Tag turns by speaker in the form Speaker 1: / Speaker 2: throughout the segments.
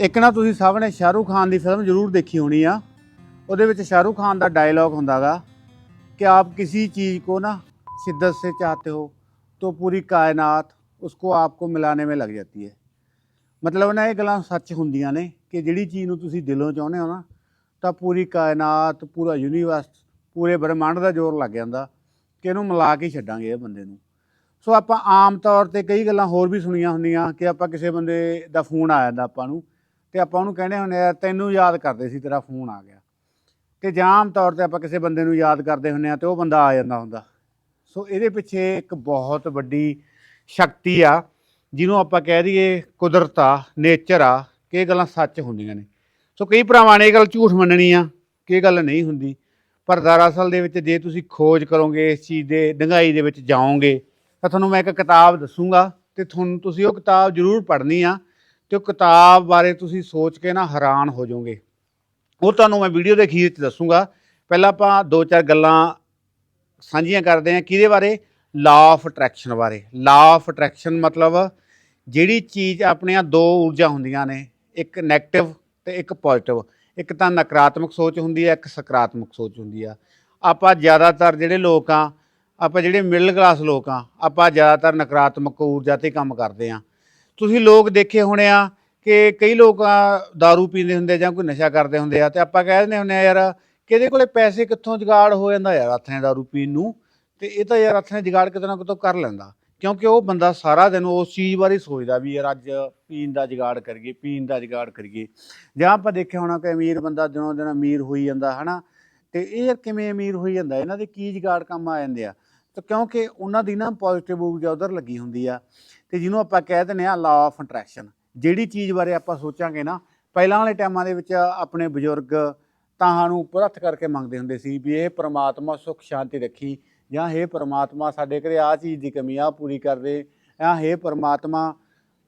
Speaker 1: ਇੱਕ ਨਾ ਤੁਸੀਂ ਸਭ ਨੇ ਸ਼ਾਹਰੂਖ ਖਾਨ ਦੀ ਫਿਲਮ ਜ਼ਰੂਰ ਦੇਖੀ ਹੋਣੀ ਆ ਉਹਦੇ ਵਿੱਚ ਸ਼ਾਹਰੂਖ ਖਾਨ ਦਾ ਡਾਇਲੌਗ ਹੁੰਦਾਗਾ कि आप किसी चीज़ को ना शिद्दत से चाहते हो तो पूरी कायनात उसको आपको ਮਿਲਾਣੇ में ਲੱਗ ਜਾਂਦੀ ਹੈ ਮਤਲਬ ਨਾ ਇਹ ਗੱਲਾਂ ਸੱਚ ਹੁੰਦੀਆਂ ਨੇ ਕਿ ਜਿਹੜੀ ਚੀਜ਼ ਨੂੰ ਤੁਸੀਂ ਦਿਲੋਂ ਚਾਹੁੰਦੇ ਹੋ ਨਾ ਤਾਂ ਪੂਰੀ ਕਾਇਨਾਤ ਪੂਰਾ ਯੂਨੀਵਰਸ ਪੂਰੇ ਬ੍ਰਹਿਮੰਡ ਦਾ ਜ਼ੋਰ ਲੱਗ ਜਾਂਦਾ ਕਿ ਇਹਨੂੰ ਮਿਲਾ ਕੇ ਹੀ ਛੱਡਾਂਗੇ ਇਹ ਬੰਦੇ ਨੂੰ ਸੋ ਆਪਾਂ ਆਮ ਤੌਰ ਤੇ ਕਈ ਗੱਲਾਂ ਹੋਰ ਵੀ ਸੁਣੀਆਂ ਹੁੰਦੀਆਂ ਕਿ ਆਪਾਂ ਕਿਸੇ ਬੰਦੇ ਦਾ ਫੋਨ ਆ ਜਾਂਦਾ ਆਪਾਂ ਨੂੰ ਤੇ ਆਪਾਂ ਉਹਨੂੰ ਕਹਿੰਦੇ ਹੁੰਦੇ ਆ, ਤੈਨੂੰ ਯਾਦ ਕਰਦੇ ਸੀ, ਤੇਰਾ ਫੋਨ ਆ ਗਿਆ। ਤੇ ਜਾਂ ਆਮ ਤੌਰ ਤੇ ਆਪਾਂ ਕਿਸੇ ਬੰਦੇ ਨੂੰ ਯਾਦ ਕਰਦੇ ਹੁੰਦੇ ਆ ਤੇ ਉਹ ਬੰਦਾ ਆ ਜਾਂਦਾ ਹੁੰਦਾ। ਸੋ ਇਹਦੇ ਪਿੱਛੇ ਇੱਕ ਬਹੁਤ ਵੱਡੀ ਸ਼ਕਤੀ ਆ, ਜਿਹਨੂੰ ਆਪਾਂ ਕਹਿ ਦਈਏ ਕੁਦਰਤ ਆ, ਨੇਚਰ ਆ, ਕਿ ਇਹ ਗੱਲਾਂ ਸੱਚ ਹੁੰਦੀਆਂ ਨੇ। ਸੋ ਕਈ ਭਰਾਵਾਂ ਨੇ ਇਹ ਗੱਲ ਝੂਠ ਮੰਨਣੀ ਆ, ਕਿ ਇਹ ਗੱਲ ਨਹੀਂ ਹੁੰਦੀ। ਪਰ ਦਰਅਸਲ ਦੇ ਵਿੱਚ ਜੇ ਤੁਸੀਂ ਖੋਜ ਕਰੋਗੇ, ਇਸ ਚੀਜ਼ ਦੇ ਡੰਗਾਈ ਦੇ ਵਿੱਚ ਜਾਓਗੇ, ਤਾਂ ਤੁਹਾਨੂੰ ਮੈਂ ਇੱਕ ਕਿਤਾਬ ਦੱਸੂਗਾ ਤੇ ਤੁਹਾਨੂੰ ਤੁਸੀਂ ਉਹ ਕਿਤਾਬ ਜ਼ਰੂਰ ਪੜ੍ਹਨੀ ਆ ਤੇ ਉਹ ਕਿਤਾਬ ਬਾਰੇ ਤੁਸੀਂ ਸੋਚ ਕੇ ਨਾ ਹੈਰਾਨ ਹੋ ਜਾਓਗੇ। ਉਹ ਤੁਹਾਨੂੰ ਮੈਂ ਵੀਡੀਓ ਦੇ ਅਖੀਰ 'ਚ ਦੱਸੂਗਾ। ਪਹਿਲਾਂ ਆਪਾਂ ਦੋ ਚਾਰ ਗੱਲਾਂ ਸਾਂਝੀਆਂ ਕਰਦੇ ਹਾਂ ਕਿਹਦੇ ਬਾਰੇ? ਲਾਅ ਆਫ ਅਟਰੈਕਸ਼ਨ ਬਾਰੇ। ਲਾਅ ਆਫ ਅਟਰੈਕਸ਼ਨ ਮਤਲਬ ਜਿਹੜੀ ਚੀਜ਼ ਆਪਣੀਆਂ ਦੋ ਊਰਜਾ ਹੁੰਦੀਆਂ ਨੇ, ਇੱਕ 네ਗੇਟਿਵ ਤੇ ਇੱਕ ਪੋਜ਼ਿਟਿਵ ਇੱਕ ਤਾਂ ਨਕਾਰਾਤਮਕ ਸੋਚ ਹੁੰਦੀ ਹੈ ਇੱਕ ਸਕਾਰਾਤਮਕ ਸੋਚ ਹੁੰਦੀ ਆ। ਆਪਾਂ ਜ਼ਿਆਦਾਤਰ ਜਿਹੜੇ ਲੋਕ ਆ, ਆਪਾਂ ਜਿਹੜੇ ਮਿਡਲ ਕਲਾਸ ਲੋਕ ਆ, ਆਪਾਂ ਜ਼ਿਆਦਾਤਰ ਨਕਾਰਾਤਮਕ ਊਰਜਾ ਤੇ ਕੰਮ ਕਰਦੇ ਆ। ਤੁਸੀਂ ਲੋਕ ਦੇਖੇ ਹੋਣੇ ਆ ਕਿ ਕਈ ਲੋਕ ਆ, दारू ਪੀਂਦੇ ਹੁੰਦੇ ਜਾਂ ਕੋਈ ਨਸ਼ਾ ਕਰਦੇ ਹੁੰਦੇ ਆ ਤੇ ਆਪਾਂ ਕਹਿ ਦਿੰਦੇ ਹੁੰਦੇ ਆ ਯਾਰ ਕਿਹਦੇ ਕੋਲੇ ਪੈਸੇ ਕਿੱਥੋਂ ਜੁਗਾੜ ਹੋ ਜਾਂਦਾ ਯਾਰ ਹੱਥਾਂ दारू ਪੀਣ ਨੂੰ ਤੇ ਇਹ ਤਾਂ ਯਾਰ ਹੱਥਾਂ ਜੁਗਾੜ ਕਿਤੇ ਨਾ ਕਿਤੋਂ ਕਰ ਲੈਂਦਾ ਕਿਉਂਕਿ ਉਹ ਬੰਦਾ ਸਾਰਾ ਦਿਨ ਉਸ ਚੀਜ਼ ਬਾਰੇ ਸੋਚਦਾ ਵੀ ਯਾਰ ਅੱਜ ਪੀਣ ਦਾ ਜੁਗਾੜ ਕਰੀਏ ਪੀਣ ਦਾ ਜੁਗਾੜ ਕਰੀਏ ਜਾਂ ਆਪਾਂ ਦੇਖਿਆ ਹੋਣਾ ਕਿ ਅਮੀਰ ਬੰਦਾ ਦਿਨੋਂ ਦਿਨ ਅਮੀਰ ਹੋਈ ਜਾਂਦਾ ਹਨਾ ਤੇ ਇਹ ਯਾਰ ਕਿਵੇਂ ਅਮੀਰ ਹੋਈ ਜਾਂਦਾ ਇਹਨਾਂ ਦੇ ਕੀ ਜੁਗਾੜ ਕੰਮ ਆ ਜਾਂਦੇ ਆ ਤਾਂ ਕਿਉਂਕਿ ਉਹਨਾਂ ਦੀ ਨਾ ਪੋਜ਼ਿਟਿਵ ਊਰਜਾ ਉਧਰ ਲੱਗੀ ਹੁੰਦੀ ਆ ਤੇ ਜਿਹਨੂੰ ਆਪਾਂ ਕਹਿ ਦਿੰਦੇ ਆ ਲਾ ਆਫ ਅਟਰੈਕਸ਼ਨ ਜਿਹੜੀ ਚੀਜ਼ ਬਾਰੇ ਆਪਾਂ ਸੋਚਾਂਗੇ ਨਾ, ਪਹਿਲਾਂ ਵਾਲੇ ਟਾਈਮਾਂ ਦੇ ਵਿੱਚ ਆਪਣੇ ਬਜ਼ੁਰਗ ਤਾਹਾਂ ਨੂੰ ਪ੍ਰਥ ਕਰਕੇ ਮੰਗਦੇ ਹੁੰਦੇ ਸੀ ਵੀ ਇਹ ਪ੍ਰਮਾਤਮਾ ਸੁਖ ਸ਼ਾਂਤੀ ਰੱਖੀ, ਜਾਂ ਹੇ ਪ੍ਰਮਾਤਮਾ ਸਾਡੇ ਘਰੇ ਆ ਚੀਜ਼ ਦੀ ਕਮੀ ਆ ਪੂਰੀ ਕਰ ਦੇ, ਜਾਂ ਹੇ ਪ੍ਰਮਾਤਮਾ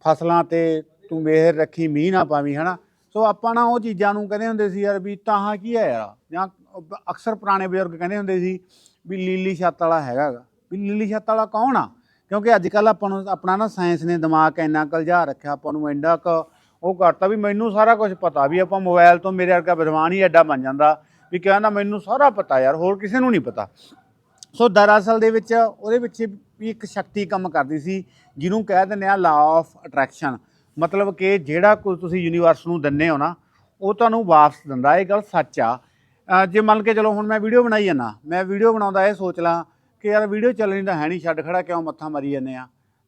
Speaker 1: ਫਸਲਾਂ ਤੇ ਤੂੰ ਮਿਹਰ ਰੱਖੀ, ਮੀਂਹ ਨਾ ਪਾਵੀਂ, ਹਨਾ? ਸੋ ਆਪਾਂ ਨਾ ਉਹ ਚੀਜ਼ਾਂ ਨੂੰ ਕਹਿੰਦੇ ਹੁੰਦੇ ਸੀ ਯਾਰ ਵੀ ਤਾਹਾਂ ਕੀ ਹੈ ਯਾਰ? ਜਾਂ ਅਕਸਰ ਪੁਰਾਣੇ ਬਜ਼ੁਰਗ ਕਹਿੰਦੇ ਹੁੰਦੇ ਸੀ ਵੀ ਲੀਲੀ ਛੱਤ ਵਾਲਾ ਹੈਗਾ ਗਾ। ਵੀ ਲੀਲੀ ਛੱਤ ਵਾਲਾ ਕੌਣ ਆ? ਕਿਉਂਕਿ ਅੱਜ ਕੱਲ ਆਪਾਂ ਨੂੰ, ਆਪਣਾ ਨਾ ਸਾਇੰਸ ਨੇ ਦਿਮਾਗ ਇੰਨਾ ਕਲਜਾ ਰੱਖਿਆ, ਆਪਾਂ ਨੂੰ ਇੰਨਾ ਕੁ ਉਹ ਕਰਤਾ ਵੀ ਮੈਨੂੰ ਸਾਰਾ ਕੁਝ ਪਤਾ ਵੀ ਆਪਾਂ ਮੋਬਾਈਲ ਤੋਂ ਮੇਰੇ ਵਰਗਾ ਵਿਦਵਾਨ ਹੀ ਐਡਾ ਬਣ ਜਾਂਦਾ ਵੀ ਕਹਿੰਦਾ ਮੈਨੂੰ ਸਾਰਾ ਪਤਾ ਯਾਰ, ਹੋਰ ਕਿਸੇ ਨੂੰ ਨਹੀਂ ਪਤਾ। ਸੋ ਦਰਅਸਲ ਦੇ ਵਿੱਚ ਉਹਦੇ ਵਿੱਚ ਵੀ ਇੱਕ ਸ਼ਕਤੀ ਕੰਮ ਕਰਦੀ ਸੀ, ਜਿਹਨੂੰ ਕਹਿ ਦਿੰਦੇ ਆ ਲਾ ਆਫ ਅਟਰੈਕਸ਼ਨ ਮਤਲਬ ਕਿ ਜਿਹੜਾ ਕੁਝ ਤੁਸੀਂ ਯੂਨੀਵਰਸ ਨੂੰ ਦਿੰਦੇ ਹੋ ਨਾ, ਉਹ ਤੁਹਾਨੂੰ ਵਾਪਸ ਦਿੰਦਾ, ਇਹ ਗੱਲ ਸੱਚ ਆ। ਜੇ ਮੰਨ ਕੇ ਚਲੋ ਹੁਣ ਮੈਂ ਵੀਡੀਓ ਬਣਾਈ ਜਾਂਦਾ, ਮੈਂ ਵੀਡੀਓ ਬਣਾਉਂਦਾ, ਇਹ ਸੋਚ ਲਾਂ ਕਿ ਯਾਰ ਵੀਡੀਓ ਚੱਲਣੀ ਤਾਂ ਹੈ ਨਹੀਂ, ਛੱਡ ਖੜਾ ਕਿਉਂ ਮੱਥਾ ਮਾਰੀ ਜਾਂਦੇ ਆ?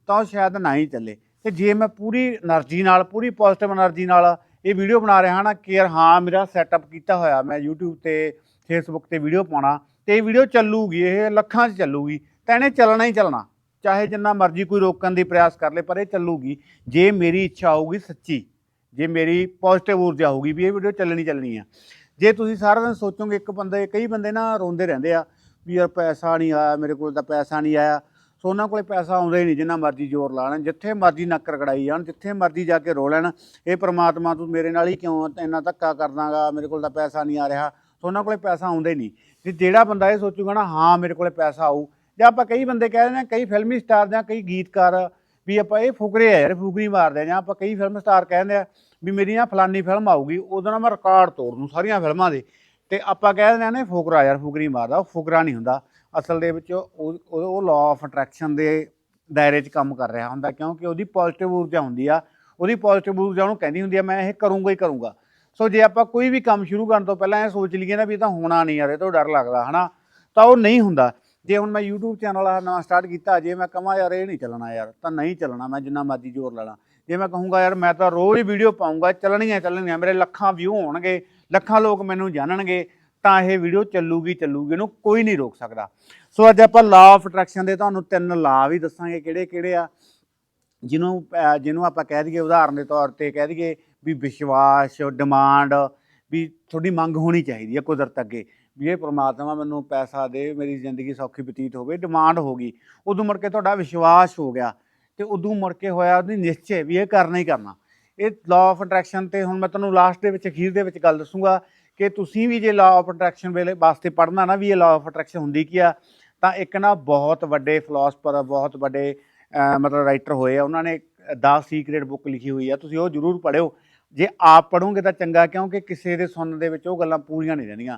Speaker 1: ਤਾਂ ਉਹ ਸ਼ਾਇਦ ਨਾ ਹੀ ਚੱਲੇ। ਤੇ ਜੇ ਮੈਂ ਪੂਰੀ એનર્ਜੀ ਨਾਲ, ਪੂਰੀ ਪੋਜ਼ਿਟਿਵ એનર્ਜੀ ਨਾਲ ਇਹ ਵੀਡੀਓ ਬਣਾ ਰਿਹਾ ਨਾ ਕਿ ਯਾਰ ਹਾਂ, ਮੇਰਾ ਸੈਟਅਪ ਕੀਤਾ ਹੋਇਆ, ਮੈਂ YouTube ਤੇ, Facebook ਤੇ ਵੀਡੀਓ ਪਾਉਣਾ, ਤੇ ਇਹ ਵੀਡੀਓ ਚੱਲੂਗੀ, ਇਹ ਲੱਖਾਂ 'ਚ ਚੱਲੂਗੀ, ਤਾਂ ਇਹਨੇ ਚੱਲਣਾ ਹੀ ਚੱਲਣਾ। ਚਾਹੇ ਜਿੰਨਾ ਮਰਜ਼ੀ ਕੋਈ ਰੋਕਣ ਦੀ ਪ੍ਰਯਾਸ ਕਰ ਲੇ, ਪਰ ਇਹ ਚੱਲੂਗੀ। ਜੇ ਮੇਰੀ ਇੱਛਾ ਹੋਊਗੀ ਸੱਚੀ, ਜੇ ਮੇਰੀ ਪੋਜ਼ਿਟਿਵ ਊਰਜਾ ਹੋਊਗੀ ਵੀ ਇਹ ਵੀਡੀਓ ਚੱਲਣੀ ਚੱਲਣੀ ਆ। ਜੇ ਤੁਸੀਂ ਸਾਰਾ ਦਿਨ ਸੋਚੋਗੇ, ਇੱਕ ਬੰਦੇ, ਕਈ ਬੰਦੇ ਨਾ ਰੋਂਦੇ ਰਹਿੰਦੇ ਆ ਵੀ ਯਾਰ ਪੈਸਾ ਨਹੀਂ ਆਇਆ, ਮੇਰੇ ਕੋਲ ਤਾਂ ਪੈਸਾ ਨਹੀਂ ਆਇਆ। ਸੋ ਉਹਨਾਂ ਕੋਲੇ ਪੈਸਾ ਆਉਂਦਾ ਹੀ ਨਹੀਂ, ਜਿੰਨਾ ਮਰਜ਼ੀ ਜ਼ੋਰ ਲਾ ਲੈਣ, ਜਿੱਥੇ ਮਰਜ਼ੀ ਨੱਕ ਰਗੜਾਈ ਜਾਣ, ਜਿੱਥੇ ਮਰਜ਼ੀ ਜਾ ਕੇ ਰੋ ਲੈਣ, ਇਹ ਪ੍ਰਮਾਤਮਾ ਤੂੰ ਮੇਰੇ ਨਾਲ ਹੀ ਕਿਉਂ ਇੰਨਾ ਧੱਕਾ ਕਰਦਾਗਾ, ਮੇਰੇ ਕੋਲ ਤਾਂ ਪੈਸਾ ਨਹੀਂ ਆ ਰਿਹਾ। ਸੋ ਉਹਨਾਂ ਕੋਲੇ ਪੈਸਾ ਆਉਂਦਾ ਹੀ ਨਹੀਂ। ਤੇ ਜਿਹੜਾ ਬੰਦਾ ਇਹ ਸੋਚੂਗਾ ਨਾ, ਹਾਂ, ਮੇਰੇ ਕੋਲੇ ਪੈਸਾ ਆਊ, ਜਾਂ ਆਪਾਂ ਕਈ ਬੰਦੇ ਕਹਿ ਦਿੰਦੇ ਆ ਕਈ ਫਿਲਮੀ ਸਟਾਰ ਜਾਂ ਕਈ ਗੀਤਕਾਰ ਵੀ ਆਪਾਂ ਇਹ ਫੁਕਰੇ ਆ ਯਾਰ ਫੁਕਰੀ ਮਾਰਦੇ ਆ ਜਾਂ ਆਪਾਂ ਕਈ ਫਿਲਮ ਸਟਾਰ ਕਹਿੰਦੇ ਆ ਵੀ ਮੇਰੀ ਨਾ ਫਲਾਨੀ ਫਿਲਮ ਆਊਗੀ ਉਦੋਂ ਨਾ ਮੈਂ ਰਿਕਾਰਡ ਤੋੜ ਦੂੰ ਸਾਰੀਆਂ ਫਿਲਮਾਂ ਦੇ। ਤੇ ਆਪਾਂ ਕਹਿ ਦਿੰਦੇ ਆ ਨਾ ਇਹ ਫੁਕਰਾ ਯਾਰ, ਫੁਕਰੀ ਮਾਰਦਾ, ਉਹ ਫੁਕਰਾ ਨਹੀਂ ਹੁੰਦਾ। ਅਸਲ ਦੇ ਵਿੱਚ ਉਹ ਉਹ- ਉਹ ਆਫ ਅਟਰੈਕਸ਼ਨ ਦੇ ਦਾਇਰੇ 'ਚ ਕੰਮ ਕਰ ਰਿਹਾ ਹੁੰਦਾ, ਕਿਉਂਕਿ ਉਹਦੀ ਪੋਜ਼ਿਟਿਵ ਊਰਜਾ ਹੁੰਦੀ ਆ। ਉਹਦੀ ਪੋਜ਼ਿਟਿਵ ਊਰਜਾ ਉਹਨੂੰ ਕਹਿੰਦੀ ਹੁੰਦੀ ਆ, ਮੈਂ ਇਹ ਕਰੂੰਗਾ ਹੀ ਕਰੂੰਗਾ। ਸੋ ਜੇ ਆਪਾਂ ਕੋਈ ਵੀ ਕੰਮ ਸ਼ੁਰੂ ਕਰਨ ਤੋਂ ਪਹਿਲਾਂ ਇਹ ਸੋਚ ਲਈਏ ਨਾ ਵੀ ਇਹ ਤਾਂ ਹੋਣਾ ਨਹੀਂ ਯਾਰ, ਇਹ ਤੋਂ ਡਰ ਲੱਗਦਾ, ਹਨਾ? ਤਾਂ ਉਹ ਨਹੀਂ ਹੁੰਦਾ। ਜੇ ਹੁਣ ਮੈਂ YouTube ਚੈਨਲ ਆ ਨਵਾਂ ਸਟਾਰਟ ਕੀਤਾ, ਜੇ ਮੈਂ ਕਹਾਂ, ਯਾਰ, ਇਹ ਨਹੀਂ ਚੱਲਣਾ ਯਾਰ, ਤਾਂ ਨਹੀਂ ਚੱਲਣਾ, ਮੈਂ ਜਿੰਨਾ ਮਰਜ਼ੀ ਜ਼ੋਰ ਲਾ। ਜੇ ਮੈਂ ਕਹੂੰਗਾ, ਯਾਰ ਮੈਂ ਤਾਂ ਰੋਜ਼ ਹੀ ਵੀਡੀਓ ਪਾਉਂਗਾ ਚੱਲਣੀਆਂ ਚੱਲਣੀਆਂ, ਮੇਰੇ ਲੱਖਾਂ ਵਿਊ ਹੋਣਗੇ, ਲੱਖਾਂ ਲੋਕ ਮੈਨੂੰ ਜਾਣਨਗੇ, ਤਾਂ ਇਹ ਵੀਡੀਓ ਚੱਲੂਗੀ ਚੱਲੂਗੀ, ਇਹਨੂੰ ਕੋਈ ਨਹੀਂ ਰੋਕ ਸਕਦਾ। ਸੋ ਅੱਜ ਆਪਾਂ ਲਾ ਆਫ ਅਟਰੈਕਸ਼ਨ ਦੇ ਤੁਹਾਨੂੰ ਤਿੰਨ ਲਾ ਵੀ ਦੱਸਾਂਗੇ ਕਿਹੜੇ ਕਿਹੜੇ ਆ, ਜਿਹਨੂੰ, ਅਹ, ਜਿਹਨੂੰ ਆਪਾਂ ਕਹਿ ਦਈਏ, ਉਦਾਹਰਨ ਦੇ ਤੌਰ ਤੇ ਕਹਿ ਦਈਏ ਵੀ ਵਿਸ਼ਵਾਸ ਡਿਮਾਂਡ ਵੀ ਤੁਹਾਡੀ ਮੰਗ ਹੋਣੀ ਚਾਹੀਦੀ ਹੈ ਕੁਦਰਤ ਅੱਗੇ। ਵੀ ਇਹ ਪ੍ਰਮਾਤਮਾ ਮੈਨੂੰ ਪੈਸਾ ਦੇ, ਮੇਰੀ ਜ਼ਿੰਦਗੀ ਸੌਖੀ ਬਤੀਤ ਹੋਵੇ ਡਿਮਾਂਡ ਹੋ ਗਈ, ਉਦੋਂ ਮੁੜ ਕੇ ਤੁਹਾਡਾ ਵਿਸ਼ਵਾਸ ਹੋ ਗਿਆ। ਤੇ ਉਦੋਂ ਮੁੜ ਕੇ ਹੋਇਆ, ਉਹਦੀ ਨਿਸ਼ਚੈ ਵੀ ਇਹ ਕਰਨਾ ਹੀ ਕਰਨਾ। ਇਹ ਲਾ ਆਫ ਅਟਰੈਕਸ਼ਨ ਤੇ ਹੁਣ ਮੈਂ ਤੁਹਾਨੂੰ ਲਾਸਟ ਦੇ ਵਿੱਚ, ਅਖੀਰ ਦੇ ਵਿੱਚ ਗੱਲ ਦੱਸੂਗਾ ਕਿ ਤੁਸੀਂ ਵੀ ਜੇ ਲਾ ਆਫ ਅਟਰੈਕਸ਼ਨ ਵੇਲੇ ਵਾਸਤੇ ਪੜ੍ਹਨਾ ਨਾ, ਵੀ ਇਹ ਲਾ ਆਫ ਅਟਰੈਕਸ਼ਨ ਹੁੰਦੀ ਕੀ ਆ, ਤਾਂ ਇੱਕ ਨਾ ਬਹੁਤ ਵੱਡੇ ਫਿਲਾਸਫਰ ਬਹੁਤ ਵੱਡੇ ਮਤਲਬ ਰਾਈਟਰ ਹੋਏ ਆ, ਉਹਨਾਂ ਨੇ 10 ਸੀਕ੍ਰੇਟ ਬੁੱਕ ਲਿਖੀ ਹੋਈ ਆ, ਤੁਸੀਂ ਉਹ ਜ਼ਰੂਰ ਪੜ੍ਹਿਓ। ਜੇ ਆਪ ਪੜੋਗੇ ਤਾਂ ਚੰਗਾ, ਕਿਉਂਕਿ ਕਿਸੇ ਦੇ ਸੁਣਨ ਦੇ ਵਿੱਚ ਉਹ ਗੱਲਾਂ ਪੂਰੀਆਂ ਨਹੀਂ ਰਹਿੰਦੀਆਂ।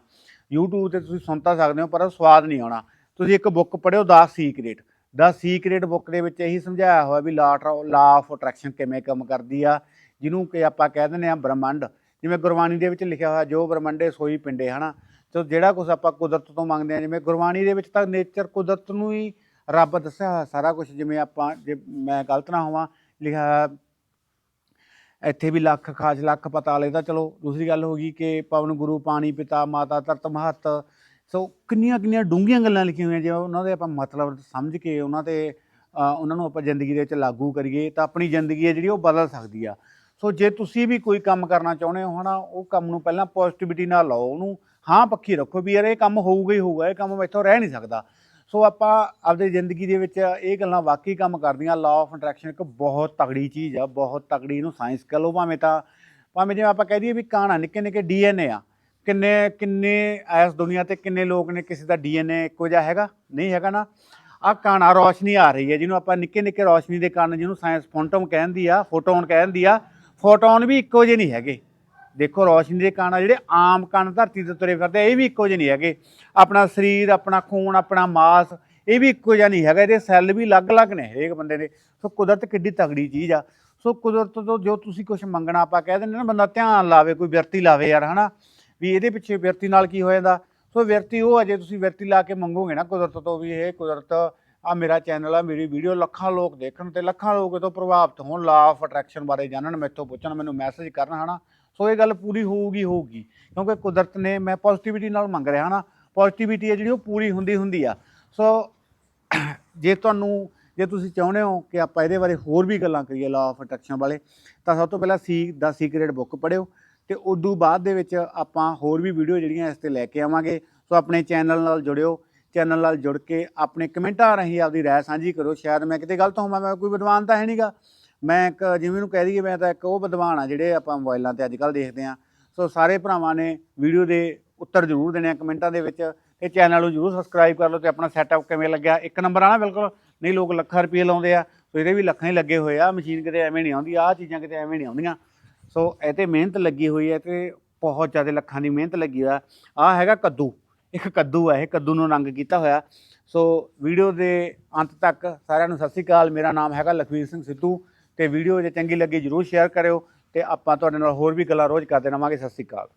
Speaker 1: YouTube ਤੇ ਤੁਸੀਂ ਸੁਣ ਤਾਂ ਸਕਦੇ ਹੋ, ਪਰ ਉਹ ਸਵਾਦ ਨਹੀਂ ਆਉਣਾ। ਤੁਸੀਂ ਇੱਕ book ਪੜ੍ਹਿਓ, The Secret The Secret book ਦੇ ਵਿੱਚ ਇਹੀ ਸਮਝਾਇਆ ਹੋਇਆ ਵੀ ਲਾ ਲਾ ਆਫ ਅਟਰੈਕਸ਼ਨ ਕਿਵੇਂ ਕੰਮ ਕਰਦੀ ਆ, ਜਿਹਨੂੰ ਕਿ ਆਪਾਂ ਕਹਿ ਦਿੰਦੇ ਆ ਬ੍ਰਹਮੰਡ। ਜਿਵੇਂ ਗੁਰਬਾਣੀ ਦੇ ਵਿੱਚ ਲਿਖਿਆ ਹੋਇਆ, ਜੋ ਬ੍ਰਹਮੰਡੇ ਸੋਈ ਪਿੰਡੇ ਹਨਾ? ਸੋ ਜਿਹੜਾ ਕੁਝ ਆਪਾਂ ਕੁਦਰਤ ਤੋਂ ਮੰਗਦੇ ਆ, ਜਿਵੇਂ ਗੁਰਬਾਣੀ ਦੇ ਵਿੱਚ ਤਾਂ ਨੇਚਰ ਕੁਦਰਤ ਨੂੰ ਹੀ ਰੱਬ ਦੱਸਿਆ ਹੋਇਆ ਸਾਰਾ ਕੁਝ ਜਿਵੇਂ ਆਪਾਂ, ਜੇ ਮੈਂ ਗਲਤ ਨਾ ਹੋਵਾਂ, ਲਿਖਿਆ ਹੋਇਆ, ਇੱਥੇ ਵੀ ਲੱਖ, ਖਾਸ ਲੱਖ ਪਤਾ ਲੈਦਾ ਚਲੋ, ਦੂਸਰੀ ਗੱਲ ਹੋ ਗਈ ਕਿ ਪਵਨ ਗੁਰੂ, ਪਾਣੀ ਪਿਤਾ, ਮਾਤਾ, ਧਰਤ ਮਹਤ ਸੋ ਕਿੰਨੀਆਂ ਕਿੰਨੀਆਂ ਡੂੰਘੀਆਂ ਗੱਲਾਂ ਲਿਖੀਆਂ ਹੋਈਆਂ ਜੇ ਉਹਨਾਂ ਦੇ ਆਪਾਂ ਮਤਲਬ ਸਮਝ ਕੇ ਉਹਨਾਂ ਤੇ ਉਹਨਾਂ ਨੂੰ ਆਪਾਂ ਜ਼ਿੰਦਗੀ ਦੇ ਵਿੱਚ ਲਾਗੂ ਕਰੀਏ ਤਾਂ ਆਪਣੀ ਜ਼ਿੰਦਗੀ ਹੈ ਜਿਹੜੀ ਉਹ ਬਦਲ ਸਕਦੀ ਆ। ਸੋ ਜੇ ਤੁਸੀਂ ਵੀ ਕੋਈ ਕੰਮ ਕਰਨਾ ਚਾਹੁੰਦੇ ਹੋ ਹਨਾ, ਉਹ ਕੰਮ ਨੂੰ ਪਹਿਲਾਂ ਪੋਜ਼ਿਟਿਵਿਟੀ ਨਾਲ ਲਓ, ਉਹਨੂੰ ਹਾਂ ਪੱਕੀ ਰੱਖੋ ਵੀ ਯਾਰ ਇਹ ਕੰਮ ਹੋਊਗਾ ਹੀ ਹੋਊਗਾ, ਇਹ ਕੰਮ ਮੈਥੋਂ ਰਹਿ ਨਹੀਂ ਸਕਦਾ। ਸੋ ਆਪਾਂ ਆਪਣੀ ਜ਼ਿੰਦਗੀ ਦੇ ਵਿੱਚ ਇਹ ਗੱਲਾਂ ਵਾਕਈ ਕੰਮ ਕਰਦੀਆਂ ਲਾ ਆਫ ਅਟਰੈਕਸ਼ਨ ਇੱਕ ਬਹੁਤ ਤਗੜੀ ਚੀਜ਼ ਆ, ਬਹੁਤ ਤਗੜੀ ਇਹਨੂੰ ਸਾਇੰਸ ਕਹ ਲਓ ਭਾਵੇਂ ਤਾਂ, ਭਾਵੇਂ ਜਿਵੇਂ ਆਪਾਂ ਕਹਿ ਦਈਏ ਵੀ ਕਾਣਾ ਨਿੱਕੇ ਨਿੱਕੇ ਡੀਐਨਏ ਆ। ਕਿੰਨੇ ਕਿੰਨੇ ਇਸ ਦੁਨੀਆ ਤੇ ਕਿੰਨੇ ਲੋਕ ਨੇ, ਕਿਸੇ ਦਾ ਡੀਐਨਏ ਇੱਕੋ ਜਿਹਾ ਹੈਗਾ? ਨਹੀਂ ਹੈਗਾ ਨਾ। ਆ ਕਾਣਾ ਰੋਸ਼ਨੀ ਆ ਰਹੀ ਹੈ, ਜਿਹਨੂੰ ਆਪਾਂ ਨਿੱਕੇ ਨਿੱਕੇ ਰੋਸ਼ਨੀ ਦੇ ਕਾਰਨ ਜਿਹਨੂੰ ਸਾਇੰਸ ਫੋਟੋਨ ਕਹਿੰਦੀ ਆ, ਫੋਟੋਨ ਕਹਿੰਦੀ ਆ, ਫੋਟੋਨ ਵੀ ਇੱਕੋ ਜਿਹੇ ਨਹੀਂ ਹੈਗੇ। ਦੇਖੋ, ਰੋਸ਼ਨੀ ਦੇ ਕਣ ਜਿਹੜੇ ਆਮ ਕਣ ਧਰਤੀ ਤੇ ਤੁਰੇ ਫਿਰਦੇ ਇਹ ਵੀ ਇੱਕੋ ਜਿਹੇ ਨਹੀਂ ਹੈਗੇ। ਆਪਣਾ ਸਰੀਰ, ਆਪਣਾ ਖੂਨ, ਆਪਣਾ ਮਾਸ, ਇਹ ਵੀ ਇੱਕੋ ਜਿਹਾ ਨਹੀਂ ਹੈਗਾ। ਇਹਦੇ ਸੈੱਲ ਵੀ ਅਲੱਗ-ਅਲੱਗ ਨੇ ਹਰੇਕ ਬੰਦੇ ਦੇ। ਸੋ ਕੁਦਰਤ ਕਿੱਡੀ ਤਗੜੀ ਚੀਜ਼ ਆ। ਸੋ ਕੁਦਰਤ ਤੋਂ ਜੋ ਤੁਸੀਂ ਕੁਝ ਮੰਗਣਾ, ਆਪਾਂ ਕਹਿ ਦਿੰਦੇ ਨਾ, ਬੰਦਾ ਧਿਆਨ ਲਾਵੇ, ਕੋਈ ਵਿਅਰਤੀ ਲਾਵੇ ਯਾਰ, ਹਨਾ? ਵੀ ਇਹਦੇ ਪਿੱਛੇ ਵਿਅਰਤੀ ਨਾਲ ਕੀ ਹੋ ਜਾਂਦਾ? ਸੋ ਵਿਅਰਤੀ ਉਹ ਆ ਜੇ ਤੁਸੀਂ ਵਿਅਰਤੀ ਲਾ ਕੇ ਮੰਗੋਗੇ ਨਾ ਕੁਦਰਤ ਤੋਂ ਵੀ ਇਹ ਕੁਦਰਤ ਆ ਮੇਰਾ ਚੈਨਲ ਆ, ਮੇਰੀ ਵੀਡੀਓ ਲੱਖਾਂ ਲੋਕ ਦੇਖਣ ਤੇ ਲੱਖਾਂ ਲੋਕ ਇਹ ਤੋਂ ਪ੍ਰਭਾਵਿਤ ਹੋਣ ਲਾ ਆਫ ਅਟਰੈਕਸ਼ਨ ਬਾਰੇ ਜਾਣਨ, ਮੈਥੋਂ ਪੁੱਛਣ, ਮੈਨੂੰ ਮੈਸੇਜ ਕਰਨ, ਹਨਾ? ਸੋ ਇਹ ਗੱਲ ਪੂਰੀ ਹੋਊਗੀ ਹੋਊਗੀ, ਕਿਉਂਕਿ ਕੁਦਰਤ ਨੇ ਮੈਂ ਪੋਜ਼ਿਟਿਵਿਟੀ ਨਾਲ ਮੰਗ ਰਿਹਾ ਨਾ ਪੋਜ਼ਿਟਿਵਿਟੀ ਹੈ ਜਿਹੜੀ ਉਹ ਪੂਰੀ ਹੁੰਦੀ ਹੁੰਦੀ ਆ। ਸੋ ਜੇ ਤੁਹਾਨੂੰ, ਜੇ ਤੁਸੀਂ ਚਾਹੁੰਦੇ ਹੋ ਕਿ ਆਪਾਂ ਇਹਦੇ ਬਾਰੇ ਹੋਰ ਵੀ ਗੱਲਾਂ ਕਰੀਏ ਲਾ ਆਫ ਅਟਰੈਕਸ਼ਨ ਵਾਲੇ, ਤਾਂ ਸਭ ਤੋਂ ਪਹਿਲਾਂ ਸੀ ਦਾ ਸੀਕ੍ਰੇਟ ਬੁੱਕ ਪੜ੍ਹਿਓ। ਤੇ ਉਦੋਂ ਬਾਅਦ ਦੇ ਵਿੱਚ ਆਪਾਂ ਹੋਰ ਵੀ ਵੀਡੀਓ ਜਿਹੜੀਆਂ ਇਸ ਤੇ ਲੈ ਕੇ ਆਵਾਂਗੇ। ਸੋ ਆਪਣੇ ਚੈਨਲ ਨਾਲ ਜੁੜਿਓ ਚੈਨਲ ਨਾਲ ਜੁੜ ਕੇ ਆਪਣੇ ਕਮੈਂਟਾਂ ਰਾਹੀਂ ਆਪਦੀ ਰਾਏ ਸਾਂਝੀ ਕਰੋ। ਸ਼ਾਇਦ ਮੈਂ ਕਿਤੇ ਗਲਤ ਹੋਵਾਂ, ਮੈਂ ਕੋਈ ਵਿਦਵਾਨ ਤਾਂ ਹੈ ਨਹੀਂਗਾ ਮੈਂ ਇੱਕ ਜਿਵੇਂ ਨੂੰ ਕਹਿ ਦਈਏ, ਮੈਂ ਤਾਂ ਇੱਕ ਉਹ ਵਿਦਵਾਨ ਆ ਜਿਹੜੇ ਆਪਾਂ ਮੋਬਾਈਲਾਂ ਤੇ ਅੱਜ ਕੱਲ੍ਹ ਦੇਖਦੇ ਆ। ਸੋ ਸਾਰੇ ਭਰਾਵਾਂ ਨੇ ਵੀਡੀਓ ਦੇ ਉੱਤਰ ਜ਼ਰੂਰ ਦੇਣੇ ਆ ਕਮੈਂਟਾਂ ਦੇ ਵਿੱਚ ਤੇ ਚੈਨਲ ਨੂੰ ਜ਼ਰੂਰ ਸਬਸਕ੍ਰਾਈਬ ਕਰ ਲਓ ਤੇ ਆਪਣਾ ਸੈਟਅਪ ਕਿਵੇਂ ਲੱਗਿਆ? ਇੱਕ ਨੰਬਰ ਆ ਨਾ ਬਿਲਕੁਲ, ਨਹੀਂ ਲੋਕ ਲੱਖਾਂ ਰੁਪਏ ਲਾਉਂਦੇ ਆ। ਸੋ ਇਹਦੇ ਵੀ ਲੱਖਾਂ ਹੀ ਲੱਗੇ ਹੋਏ ਆ। ਮਸ਼ੀਨ ਕਿਤੇ ਐਵੇਂ ਨਹੀਂ ਆਉਂਦੀ, ਆਹ ਚੀਜ਼ਾਂ ਕਿਤੇ ਐਵੇਂ ਨਹੀਂ ਆਉਂਦੀਆਂ। ਸੋ ਇਹ ਤੇ ਮਿਹਨਤ ਲੱਗੀ ਹੋਈ ਹੈ ਤੇ ਬਹੁਤ ਜ਼ਿਆਦਾ ਲੱਖਾਂ ਦੀ ਮਿਹਨਤ ਲੱਗੀ ਹੋਇਆ। ਆ ਹੈਗਾ ਕੱਦੂ। ਇੱਕ ਕੱਦੂ ਹੈ, ਇਹ ਕੱਦੂ ਨੂੰ ਰੰਗ ਕੀਤਾ ਹੋਇਆ। ਸੋ ਵੀਡੀਓ ਦੇ ਅੰਤ ਤੱਕ ਸਾਰਿਆਂ ਨੂੰ ਸਤਿ ਸ਼੍ਰੀ ਅਕਾਲ। ਮੇਰਾ ਨਾਮ ਹੈਗਾ ਲਖਵੀਰ ਸਿੰਘ ਸਿੱਧੂ ਤੇ ਵੀਡੀਓ ਜੇ ਚੰਗੀ ਲੱਗੀ ਜਰੂਰ ਸ਼ੇਅਰ ਕਰਿਓ ਤੇ ਆਪਾਂ ਤੁਹਾਡੇ ਨਾਲ ਹੋਰ ਵੀ ਗੱਲਾਂ ਰੋਜ਼ ਕਰਦੇ ਰਵਾਂਗੇ। ਸਤਿ ਸ਼੍ਰੀ ਅਕਾਲ।